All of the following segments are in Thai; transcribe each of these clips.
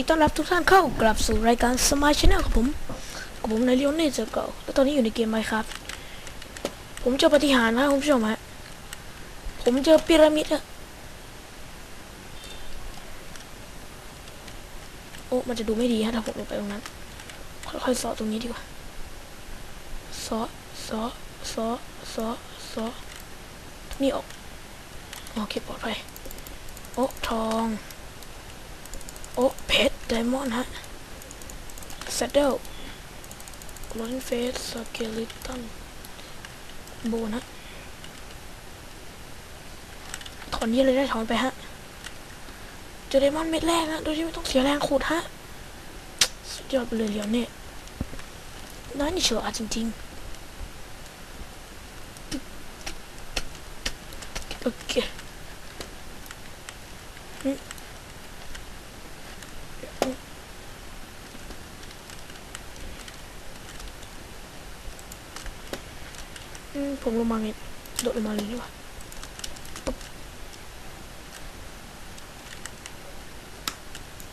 ดีต้อนรับทุกท่านเข้ากลับสู่รายการสมายชแนลกับผมกับผมนายเลียวเน่เจอเก่าและตอนนี้อยู่ในเกมไมครับ ผมเจอปฏิหารนะคุณผู้ชมฮะผมเจอพีระมิดอะโอ้มันจะดูไม่ดีฮะถ้าผมลงไปตรงนั้นค่อยๆซอตรงนี้ดีกว่าซอซอซอซอซอนี่ออกโอเคปลอดภัยโอ้ทอง โอ้เพชรไดมอนด์ฮะเซดเดิลลอนเฟสสเกลิตันโบนฮะถอนเยอะเลยได้ถอนไปฮะเจอไดมอนด์เม็ดแรกฮะโดยที่ไม่ต้องเสียแรงขุดฮะ สุดยอดไปเลยเดี๋ยวเนี่ยน้อยนี่เฉลาดจริงๆ โอเค อื มผมลงมาไงโดดลงมาเลยดีกว่าปุ๊บ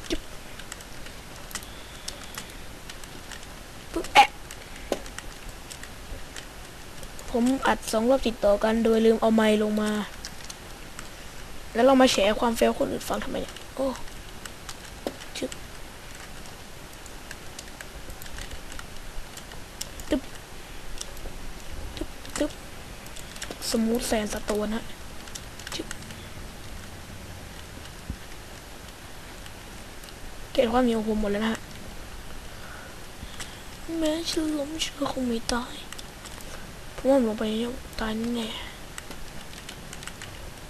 จุ๊บปุ๊บแอะผมอัดสองรอบติดต่อกันโดยลืมเอาไมค์ลงมา แล้วเรามาแฉความเฟลคนอื่นฟังทำไมเนี่ยโอ้ชึบตึ๊บ ตึ๊บส มูทแซนสโตนฮะเกตความเหนียวผมหมดแล้วนะฮะแม้ฉันล้มฉันก็คงไม่ตายเพราะว่าผมลงไปตายแน่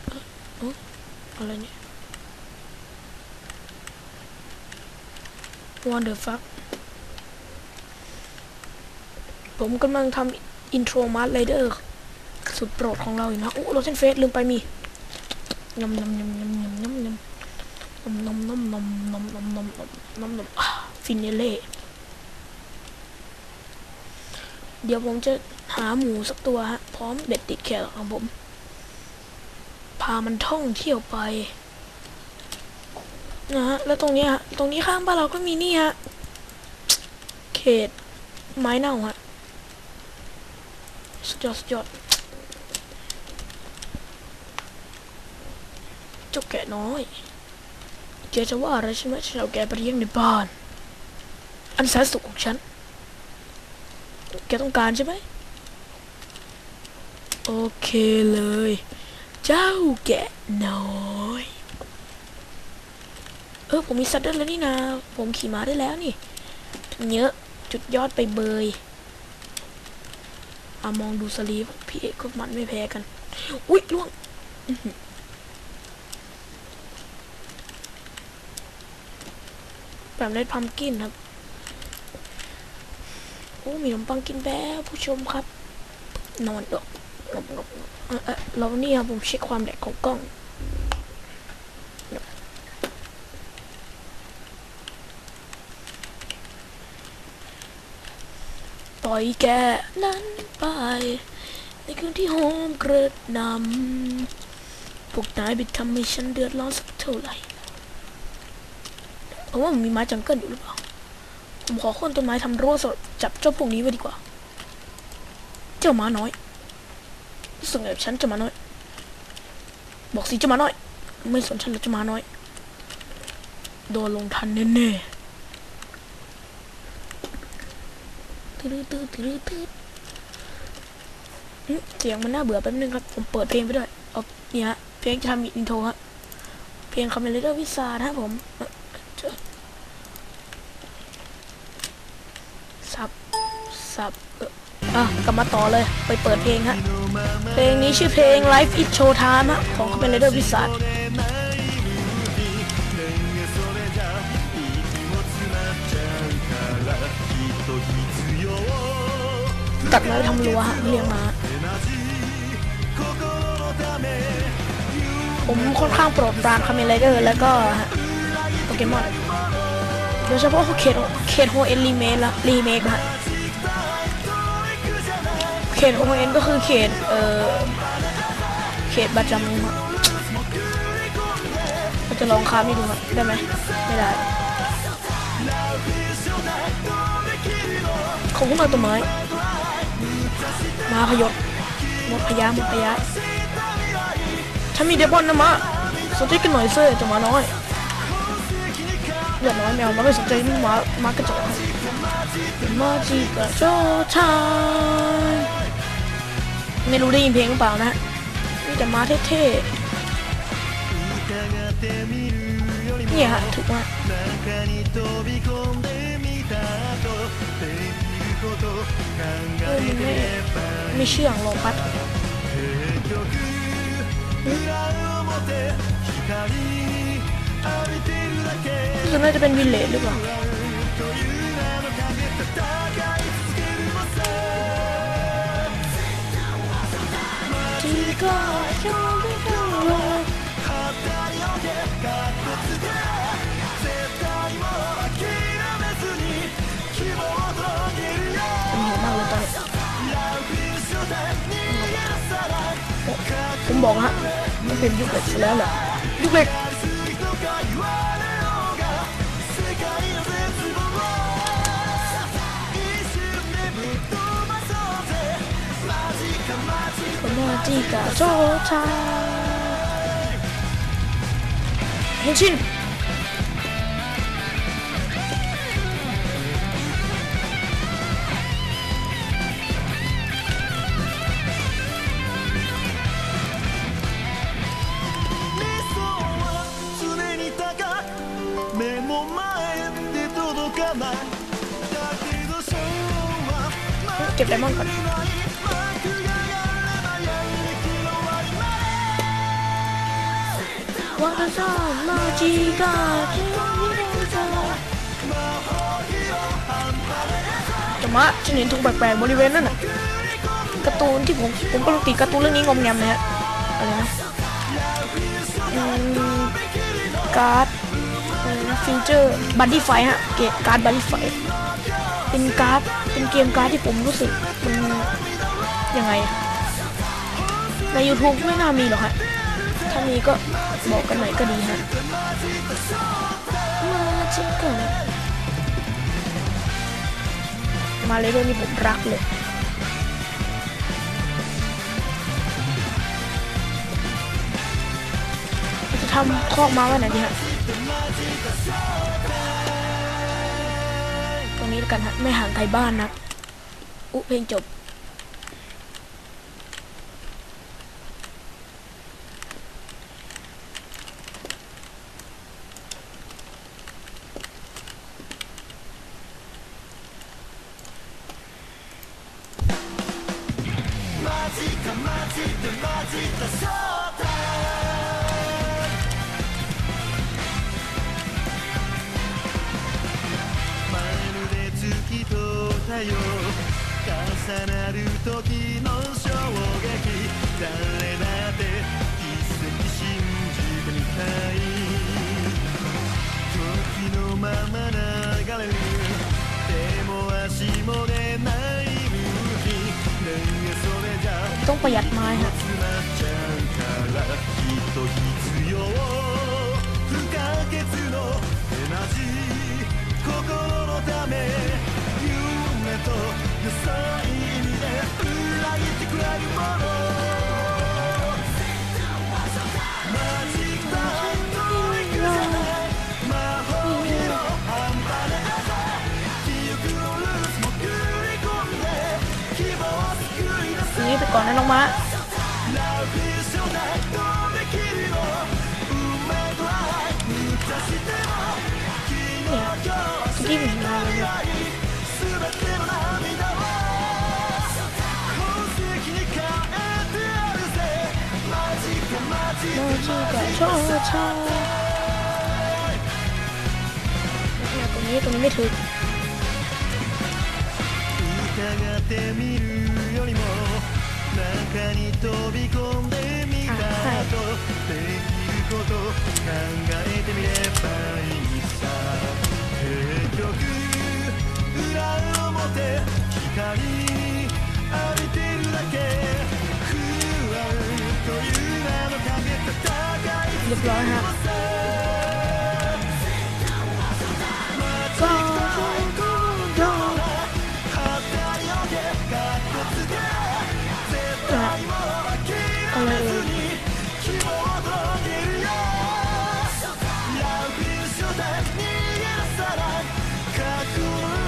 เอ่อเอ้ออะไรเนี่ย What the fuck ผมกำลังทำอินโทรมาร์ไรเดอร์ สุดโปรดของเราอยู่นะโอ้โรเซนเฟสลืมไปมียำยำยำยำยำยำยำนมนมนมนมนมนมนมนมนมนมฟินเนเล่เดี๋ยวผมจะหาหมูสักตัวฮะพร้อมเบ็ดติดแขนของผม พามันท่องเที่ยวไปนะฮะแล้วตรงนี้ฮะตรงนี้ข้างบ้านเราก็มีนี่ฮะเขตไม้เน่าฮะสุดยอดสุดยอด จ้าแกะน้อย แกจะว่าอะไรใช่ไหมฉันเอาแกไปเลี้ยงในบ้าน อันแสนสุขของฉัน แกต้องการใช่ไหม โอเคเลย เจ้าแกะน้อย เออผมมีซัดเดิลแล้วนี่นาผมขี่ม้าได้แล้วนี่ เยอะ จุดยอดไปเบยอามองดูสลีฟพี่เอกก็มันไม่แพ้กัน อุ๊ยล่วงอื้อหือ แบบเลดพัมกินครับ โอ้มีขนมปังกินแล้วผู้ชมครับ นอนดอกนบนบนบเออเออแล้วนี่ครับผมเช็คความแดกของกล้องปล่อยแกนั้นไป ในคืนที่โฮมเกระนำพวกนายไปทำให้ฉันเดือดร้อนสักเท่าไหร่ เพราะว่ามันมีไม้จังเกิลอยู่หรือเปล่า ผมขอค้นต้นไม้ทำรั้วสำหรับจับเจ้าพวกนี้ไว้ดีกว่า เจ้าหมาน้อยรู้สึกแบบฉันเจ้าหมาน้อย บอกสิเจ้าหมาน้อย ไม่สนฉันหรอกเจ้าหมาน้อย โดนลงทันแน่ๆตื้อตื้อตื้อตื้อเสียงมันน่าเบื่อแป๊บนึงครับ ผมเปิดเพลงไปด้วยเอาเนี่ยเพลงจะทำอินโทรฮะเพลงคอมเมดี้วิสานะผมเจอสับ สับอะกลับมาต่อเลยไปเปิดเพลงฮะ เพลงนี้ชื่อเพลง Life is Show Time ฮะ ของคอมเมดี้วิสาตัดไม้ทำรั้วฮะเลี้ยงมา ผมค่อนข้างโปรดปรานคาเมนไรเดอร์แล้วก็โปเกมอนโดยเฉพาะเขตเขตโฮเอ็นรีเมคละรีเมคฮะ เขตโอเอ็นก็คือเขตเออเขตบัตจำเมืองเราจะลองค้ามให้ดูได้ไหมไม่ได้ขาพุ่งมาต้นไม้มาขยบหมดพยามดพยาถ้ามีเดบอนนะมะสนใจกันหน่อยเสื้อจะมาน้อยเหลือน้อยแมวมาไม่สนใจมามากระจกมาจีกระโจชาย ไม่รู้ได้ยินเพลงหรือเปล่านะนี่จะมาเท่ๆเนี่ยฮะถูกมากเออไม่ไม่เชื่อรองปัดรู้น่าจะเป็นวินเลจหรือเปล่า ผมบอกฮะมันเป็นยุคเหล็กแล้วแหละยุคเหล็ก だけどショーは เก็บไดมอนด์ก่อน までว่าจะชอบมาจีกะมาฉันเห็นทุกแปลกๆบริเวณนั่นน่ะการ์ตูนที่ผมผมก็ติการ์ตูนเรื่องนี้งอมแงมนะฮะอะไรนะอืมการ์ดฟิวเจอร์บัดดี้ไฟฮะเกมการ์ดบัดดี้ไฟเป็นการ์ดเป็นเกมการ์ดที่ผมรู้สึกมันยังไงใน YouTube ไม่น่ามีหรอกฮะ ถ้ามีก็บอกกันหน่อยก็ดีฮะมาจิงกันมาเลยเรื่องนี้ผมรักเลยจะทำคอกมาไว้ไหนดีฮะตรงนี้กันฮะไม่ห่างไกลบ้านนักอุ๊เพลงจบ 太陽重なる時の衝撃誰だって奇跡信じてみたい時のまま流れる手も足も出ない向きねえそれじゃ ต้องประหยัดไม้ฮะ 詰まっちゃうからきっと必要不可欠のエナジー心のため夢 と良さい意味で裏切ってくれるものマジックタイムの行くじゃない魔法の半端なさ記憶のルーツも繰り込んで希望を救い出す 字が超超早く見えと伸びる疑ってみるよりも中に飛び込んでみたと、はい、できること考えてみればいいさ結局裏表光浴びてるだけ เรียบร้อยครับก็อะไร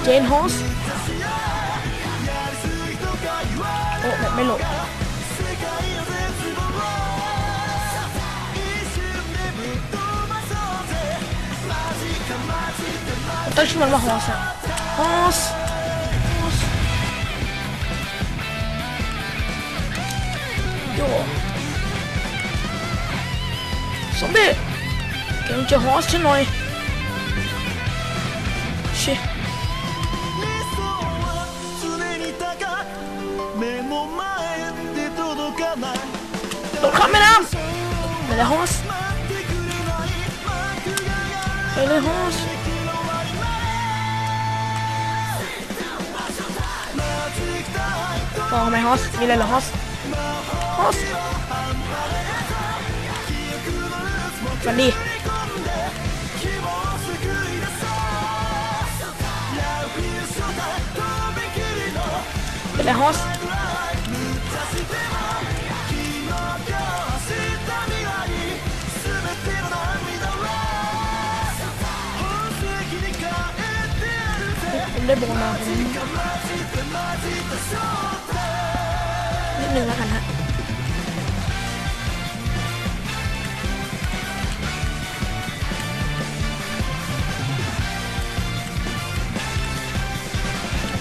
เจนฮอสโอ้แบบไม่หลบ ตั้งชื่อมันว่าฮอสอะฮอสฮอสโยสมเด็จ แกต้องเจอฮอสฉันห หรอฮอสฮอส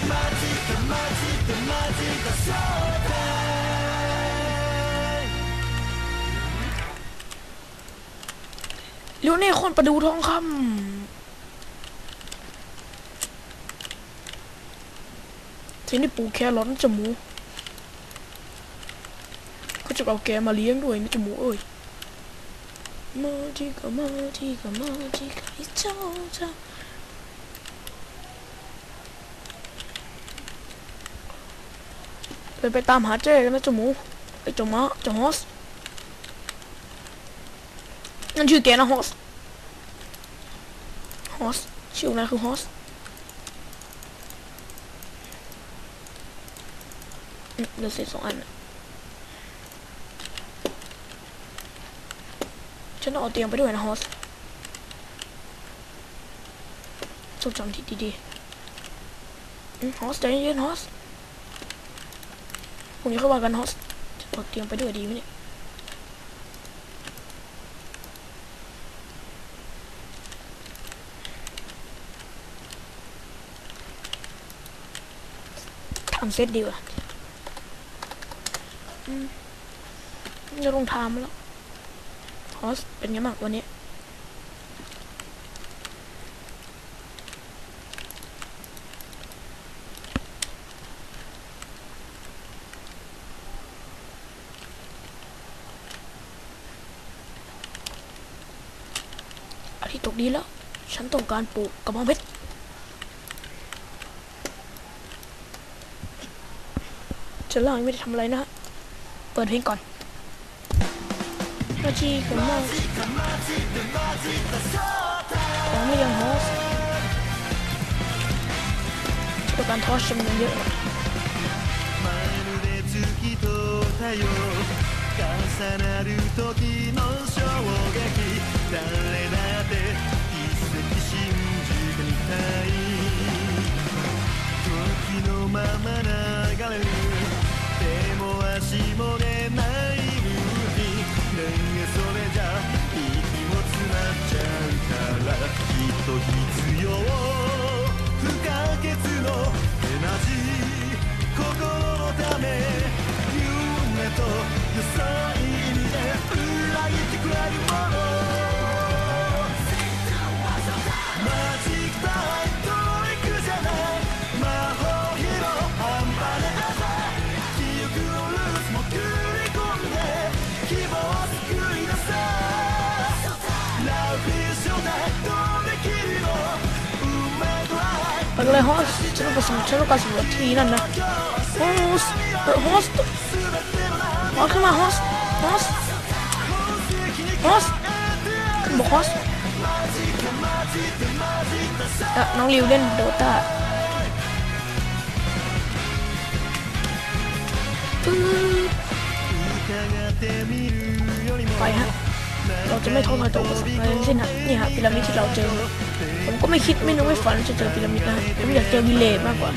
สวัสดีเป็นไรฮอสผมได้บอกมาผมนิดนึงแล้วกันฮะเร็วนี่คนประดูทองคำทีนี่ปูแครอทจมูก จะเอาแกมาเลี้ยงด้วยนะจมูกเอ้ยมาทีก็มาทีก็มาทีก็ไอ้เจ้าจ้าไปไปตามหาเจ๊กันนะจมูกไอ้จมาจาฮอสนั่นชื่อแกนะฮอสฮอสชื่ออะไรคือฮอสเดี๋ยวเสร็จสองอันนะ ฉันต้องเอาเตียงไปด้วยนะฮอสจดจำทีดีๆฮอสใจเย็นฮอสพรุ่งนี้เข้าว่ากันฮอสจะเอาเตียงไปด้วยดีไหมเนี่ยทำเซตดีกว่าจะลงทามแล้ว อสเป็นไงบ้างวันนี้ อาทิตย์ตกดีแล้ว ฉันต้องการปลูกกระบองเพชรฉันล่างไม่ได้ทำอะไรนะ เปิดเพลงก่อน chodzi do muzyka O milion mózg To pan troszczy mnie nie まま流れる手も足も出ないからきっと必要不可欠のエナジー心のため夢と良さい意味で裏切ってくれるもの。अगले हॉर्स चलो बस चलो का सब ठीक ना ना हॉर्स हॉर्स और कमा horse horse horse come horse น้องลิวเล่นโดตาไปฮะ เราจะไม่ท้อถอยต่อไปสิ้นะนี่ฮะพีระมิดที่เราเจอ ผมก็ไม่คิดไม่นึกไม่ฝันจะเจอพีระมิดนะผมอยากเจอวิเลมากกว่า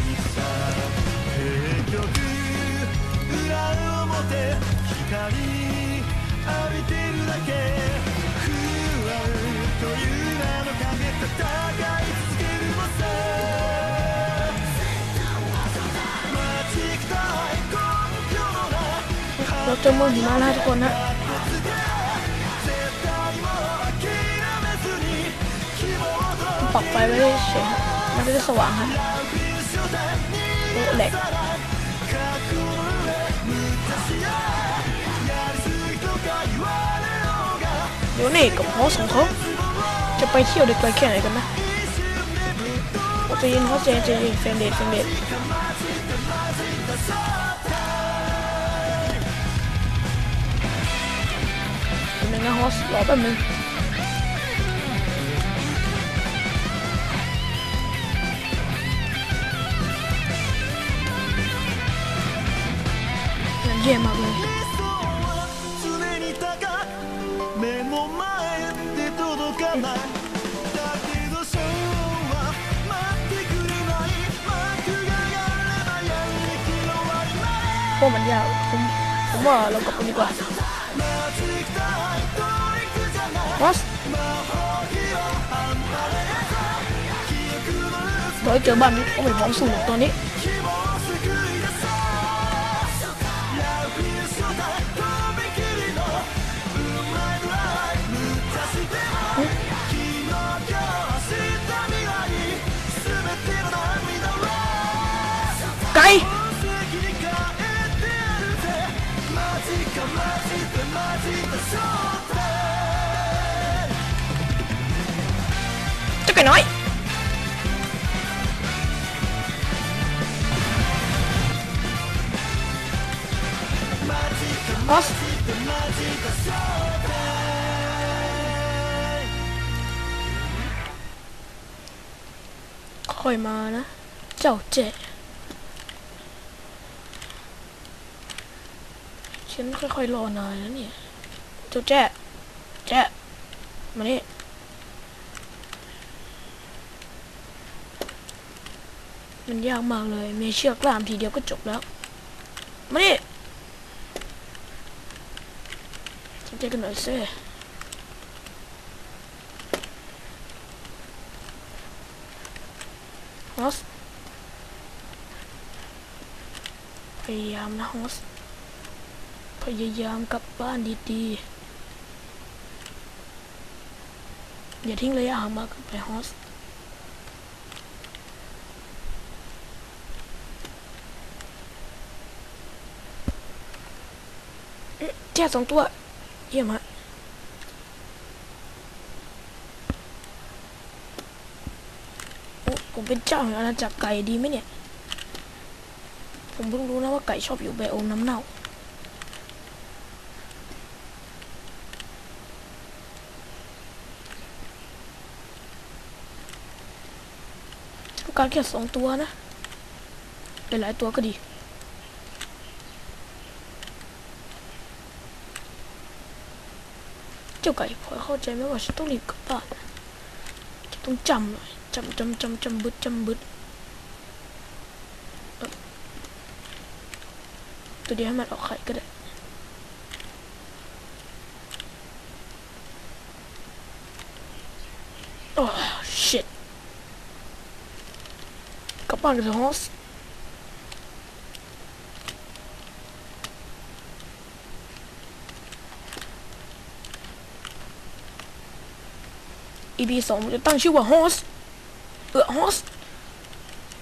เราจะมองหิมะแล้วทุกคนนะ ปักไฟไว้เฉยครัมันก็จะสว่างครับโอ้แหล็กเดี๋ยวนี่กับโฮสของเขาจะไปเที่ยวเด็กไปแค่ไหนกันนะโจะยินเขาเจนเจนเฟนเดตเฟนเดตหนึ่งนะโฮสรอแป๊บนึง GMAB พวกมันยากผมผมว่าเรากลับกันดีกว่า What? เดี๋ยวเจอบ้านนี้โอ้ยของสูงตัวนี้ เจ้าไก่น้อยค่อยมานะ เจ้าเจ๊ฉันค่อยๆรอนายแล้วเนี่ย เจ้าแจ๊แจ๊มานี่มันยากมากเลยมีเชือกล้ามทีเดียวก็จบแล้ว มานี่สนใจกันหน่อยสิฮอสพยายามนะฮอสพยายามกลับบ้านดีๆ อย่าทิ้งระยะห่างมากเกินไปฮอสแค่สองตัว เยี่ยมฮะผมเป็นเจ้าแห่งอาณาจักรไก่ดีไหมเนี่ย ผมเพิ่งรู้นะว่าไก่ชอบอยู่ไบโอมน้ำเน่า ต้อง การแค่สองตัวนะหลายๆตัวก็ดี เจ้าไก่พอเข้าใจไหมว่าฉันต้องรีบกลับบ้านจะต้องจำหน่อยจำจำจำจำบึดจำบึดตัวเดียวให้มันออกไข่ก็ได้โอ้ shit กลับบ้านกันเถอะฮอส EP สองจะตั้งชื่อว่าฮอสเออฮอส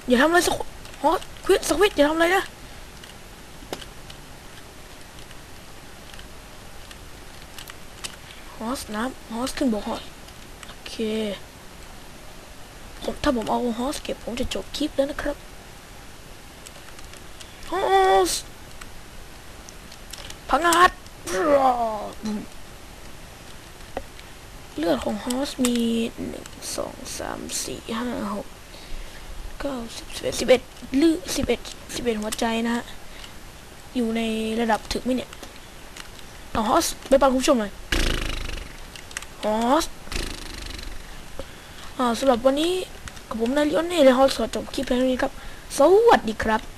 อย่าทำอะไรสักฮอสควิดสักวิดอย่าทำอะไรนะฮอสน้ำฮอสขึ้นบอกฮอสโอเค ผมถ้าผมเอาฮอสเก็บผมจะจบคลิปแล้วนะครับฮอสพังอาดเลือดของฮอสมีหนึ่งสองสามสี่ห้าหกเก้าสิบสิบเอ็ดสิบเอ็ดลือสิบเอ็ดสิบเอ็ดหัวใจนะฮะ อยู่ในระดับถึงไหมเนี่ยเอาฮอสไปปันคุณผู้ชมหน่อยฮอสอ่าสำหรับวันนี้ ผมนายลิออนเน่และฮอลขอจบคลิปเพียงนี้ครับ สวัสดีครับ